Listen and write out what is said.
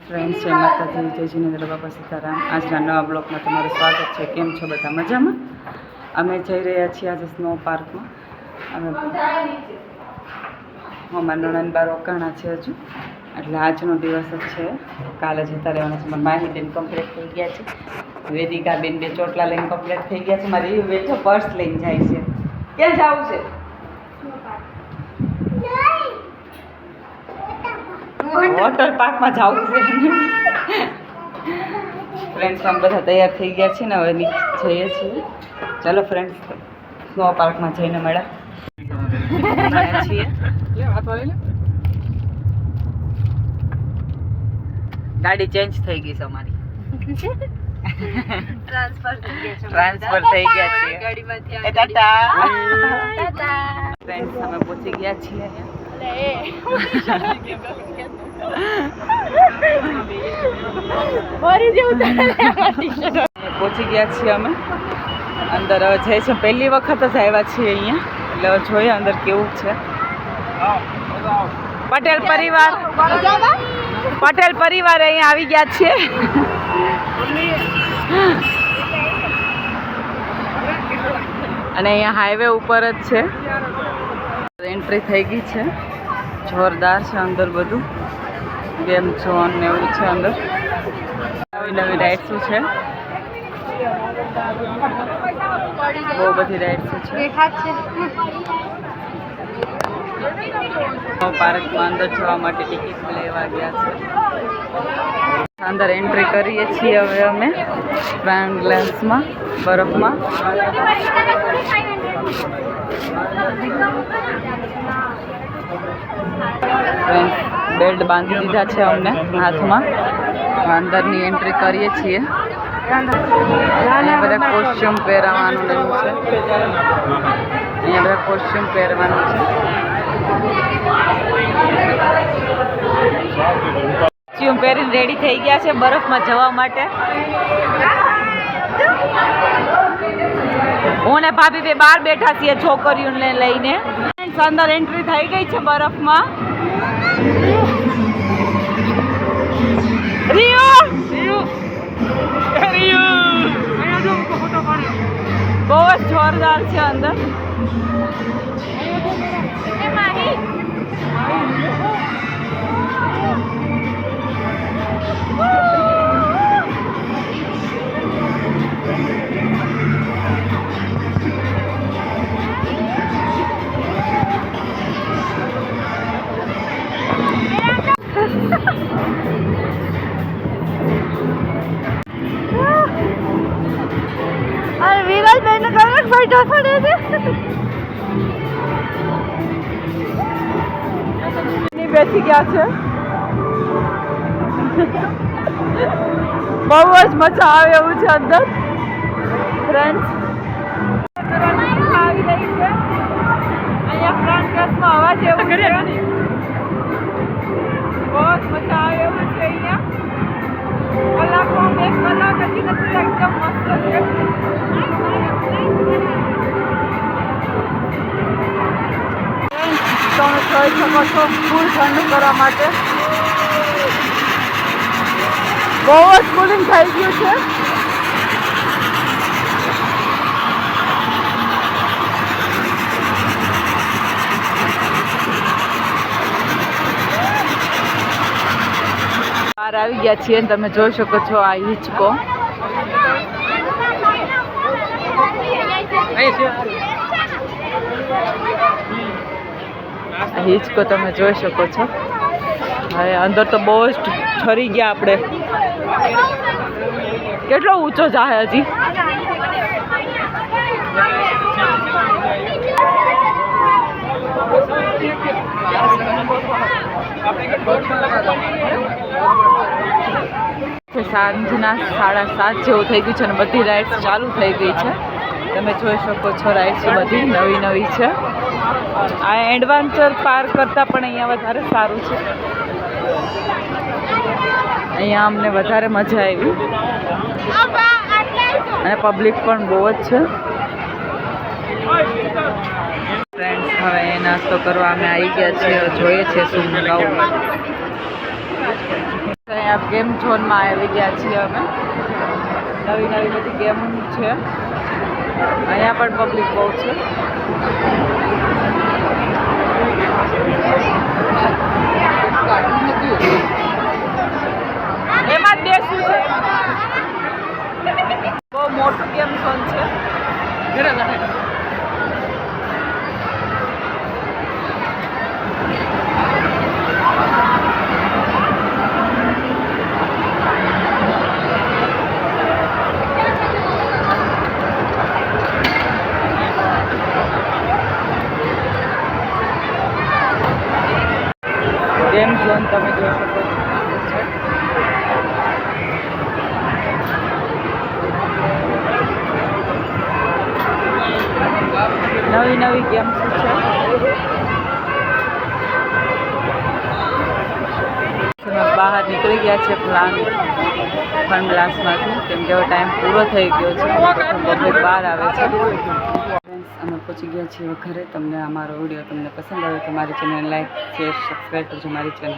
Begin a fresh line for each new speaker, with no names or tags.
Friends જય માતાજી, જય જીનેન્દ્ર બાબા સીતારામ. આજના નવા બ્લોકમાં તમારું સ્વાગત છે. કેમ છો બધા? મજામાં? અમે જઈ રહ્યા છીએ આજે સ્નો પાર્કમાં અમે અમારા નણંદ બાર રોકાણા છે હજુ. એટલે આજનો દિવસ જ છે. કાલે જતા રહેવાના છે મારી માહિતી બેન કમ્પ્લીટ થઈ ગયા છે. વેદિકા બેન બે ચોટલા લઈને કમ્પ્લીટ થઈ ગયા છે. મારી બેઠો પર્સ લઈને જાય છે. ક્યાં જવું છે? વોટર પાર્કમાં જવું છે ફ્રેન્ડ્સ અમે બધા તૈયાર થઈ ગયા છે ને હવે જઈએ છીએ. ચાલો ફ્રેન્ડ્સ સ્નો પાર્કમાં જઈને મળ્યા. છીએ. ગાડી ચેન્જ થઈ ગઈ છે અમારી.
ટ્રાન્સફર થઈ ગયા છે. ગાડીમાંથી
ટાટા
ટાટા
ફ્રેન્ડ્સ અમે પહોંચી ગયા છીએ પહોંચી ગયા છીએ અમે. અંદર જઈએ છીએ પહેલી વખત જ આવ્યા છીએ અહીંયા. એટલે જોઈએ અંદર કેવું છે. પટેલ પરિવાર. પટેલ પરિવાર અહીંયા આવી ગયા છીએ અને અહીંયા હાઈવે ઉપર જ છે. એન્ટ્રી થઈ ગઈ છે. જોરદાર છે અંદર બધું. ગેમ ઝોન ને એવું છે અંદર. નવી નવી રાઇડ્સો છે. બહુ બધી રાઇડ્સો છે. પાર્કમાં અંદર જવા માટે ટિકિટ લેવા ગયા છે. અંદર એન્ટ્રી કરીએ છીએ હવે અમે ટ્રાયણ ગ્લાસમાં બરફમાં. બેલ્ટ બાંધી દીધા છે અમને હાથમાં. અંદરની એન્ટ્રી કરીએ છીએ. બધા કોસ્ચ્યુમ પહેરવાનું છે. અહીંયા બધા કોસ્ચ્યુમ પહેરવાનું છે. કોસ્ચ્યુમ પહેરીને રેડી થઈ ગયા છે બરફમાં જવા માટે. હું ભાભી બે બહાર બેઠા છીએ છોકરીઓને લઈને. અંદર એન્ટ્રી થઈ ગઈ છે બરફમાં. રિયો! બહુ જ જોરદાર છે અંદર.
અરે
બેસી ગયા છે? બહુ જ મજા આવે એવું છે અંદર. ફ્રેન્ડ્સ આવી રહી છે અહીંયા ફ્રન્ટ ક્લાસમાં અવાજ એવું છે. બહુ જ મજા આવે જોઈ શકો છો ફૂલ ઠંડુ કરવા માટે. બહુ જ કુલિંગ થઈ ગયું છે. બહાર આવી ગયા છીએ તમે જોઈ શકો છો આ હિચકો. આ હિચકો તમે જોઈ શકો છો. હવે અંદર તો બહુ જ ઠરી ગયા આપણે. કેટલો ઊંચો જાહે હજી? સાંજના સાડા સાત જેવું થઈ ગયું છે અને બધી રાઇડ્સ ચાલુ થઈ ગઈ છે. તમે જોઈ શકો છો રાઇડ્સ બધી નવી નવી છે. આ એડવાન્ચર પાર્ક કરતાં પણ અહીંયા વધારે સારું છે. અહીંયા અમને વધારે મજા આવી. અને પબ્લિક પણ બહુ જ છે. ફ્રેન્ડ્સ હવે એ નાસ્તો કરવા અમે આવી ગયા છીએ, જોઈએ છીએ શું મંગાવવું અહીંયા ગેમ ઝોનમાં આવી ગયા છીએ અમે. નવી નવી બધી ગેમ છે. અહીંયા પણ પબ્લિક બહુ છે. એમાં જ બેસવું છે. બહુ મોટું ગેમ ઝોન છે ગેમ ઝોન તમે જોઈ શકો છો નવી નવી ગેમ્સ છે. બહાર નીકળી ગયા છે પ્લાન ફન ગ્લાસમાંથી કેમ કે હવે ટાઈમ પૂરો થઈ ગયો છે. પબ્લિક બહાર આવે છે. અમે પહોંચી ગયા છીએ ઘરે. તમને અમારો વીડિયો તમને પસંદ આવે તો મારી ચેનલ લાઈક શેર સબસ્ક્રાઈબ કરજો મારી ચેનલ